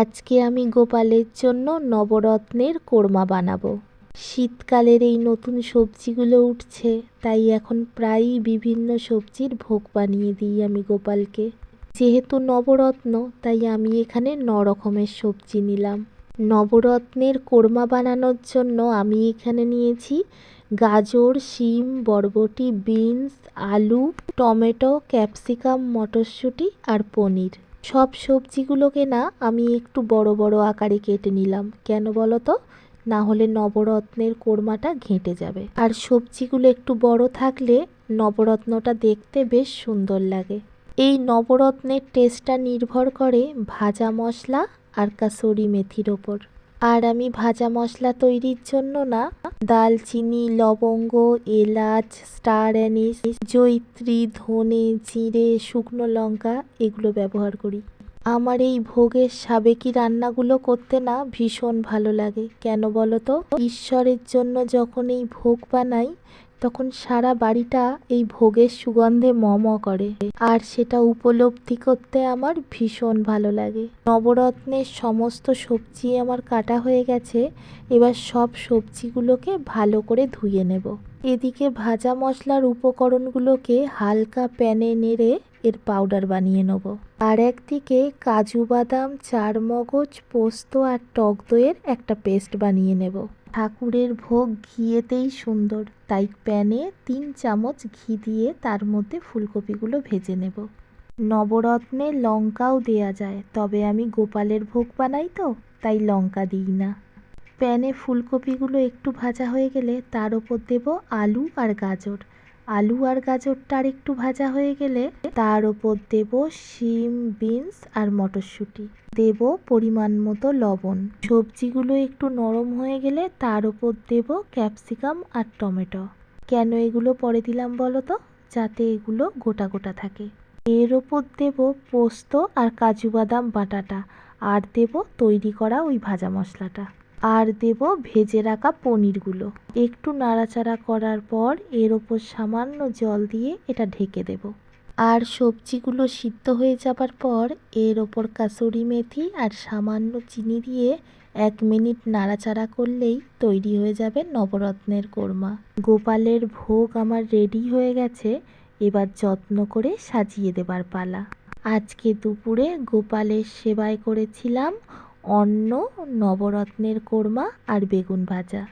আজকে আমি গোপালের জন্য নবরত্নের কোরমা বানাবো। শীতকালের এই নতুন সবজিগুলো উঠছে, তাই এখন প্রায়ই বিভিন্ন সবজির ভোগ বানিয়ে দিই আমি গোপালকে। যেহেতু নবরত্ন, তাই আমি এখানে ন রকমের সবজি নিলাম। নবরত্নের কোরমা বানানোর জন্য আমি এখানে নিয়েছি গাজর, শিম, বরবটি, বিনস, আলু, টমেটো, ক্যাপসিকাম, মটরশুঁটি আর পনির। সব সবজিগুলোকে না আমি একটু বড় বড় আকারে কেটে নিলাম। কেন বলো তো না হলে নবরত্নের কোরমাটা ঘেঁটে যাবে। আর সবজিগুলো একটু বড় থাকলে নবরত্নটা দেখতে বেশ সুন্দর লাগে। এই নবরত্নের টেস্টটা নির্ভর করে ভাজা মশলা আর কাসুরি মেথির ওপর। আর আমি ভাজা মশলা তৈরির জন্য না, দালচিনি, লবঙ্গ, এলাচ, স্টার অ্যানিস জৈত্রী ধনে, জিরে, শুকনো লঙ্কা এগুলো ব্যবহার করি। আমার এই ভোগের সাবেকি রান্নাগুলো করতে না ভীষণ ভালো লাগে। কেন বলো তো? ঈশ্বরের জন্য যখন এই ভোগ বানাই তখন সারা বাড়িটা এই ভোগের সুগন্ধে মম করে। আর সেটা উপলব্ধি করতে আমার ভীষণ ভালো লাগে। নবরত্নের সমস্ত সবজি আমার কাটা হয়ে গেছে, এবার সব সবজিগুলোকে ভালো করে ধুয়ে নেব। এদিকে ভাজা মশলার উপকরণগুলোকে হালকা প্যানে নেড়ে এর পাউডার বানিয়ে নেব। আর একদিকে কাজু বাদাম, চারমগজ, পোস্ত আর টক দইয়ের একটা পেস্ট বানিয়ে নেব। ঠাকুরের ভোগ ঘিয়েতেই সুন্দর। তাই প্যানে তিন চামচ ঘি দিয়ে তার মধ্যে ফুলকপিগুলো ভেজে নেব। নবরত্নে লঙ্কাও দেয়া যায়, তবে আমি গোপালের ভোগ বানাই তো, তাই লঙ্কা দিই না। প্যানে ফুলকপিগুলো একটু ভাজা হয়ে গেলে তার ওপর দেব আলু আর গাজর। আলু আর গাজরটা আর একটু ভাজা হয়ে গেলে তার ওপর দেব শিম, বিনস আর মটরশুঁটি। দেব পরিমাণ মতো লবণ। সবজিগুলো একটু নরম হয়ে গেলে তার ওপর দেব ক্যাপসিকাম আর টমেটো। কেন এগুলো পরে দিলাম বলো তো? যাতে এগুলো গোটা গোটা থাকে। এর ওপর দেব পোস্ত আর কাজু বাদাম বাটাটা। আর দেব তৈরি করা ওই ভাজা মশলাটা। আর দেব ভেজে রাখা পনিরগুলো। একটু নাড়াচাড়া করার পর এর ওপর সামান্য জল দিয়ে এটা ঢেকে দেব। আর সবজিগুলো সিদ্ধ হয়ে যাবার পর এর ওপর কাসুরি মেথি আর সামান্য চিনি দিয়ে এক মিনিট নাড়াচাড়া করলেই তৈরি হয়ে যাবে নবরত্নের কোরমা। গোপালের ভোগ আমার রেডি হয়ে গেছে, এবার যত্ন করে সাজিয়ে দেবার পালা। আজকে দুপুরে গোপালের সেবায় করেছিলাম অন্ন নবরত্নের কোরমা আর বেগুন ভাজা।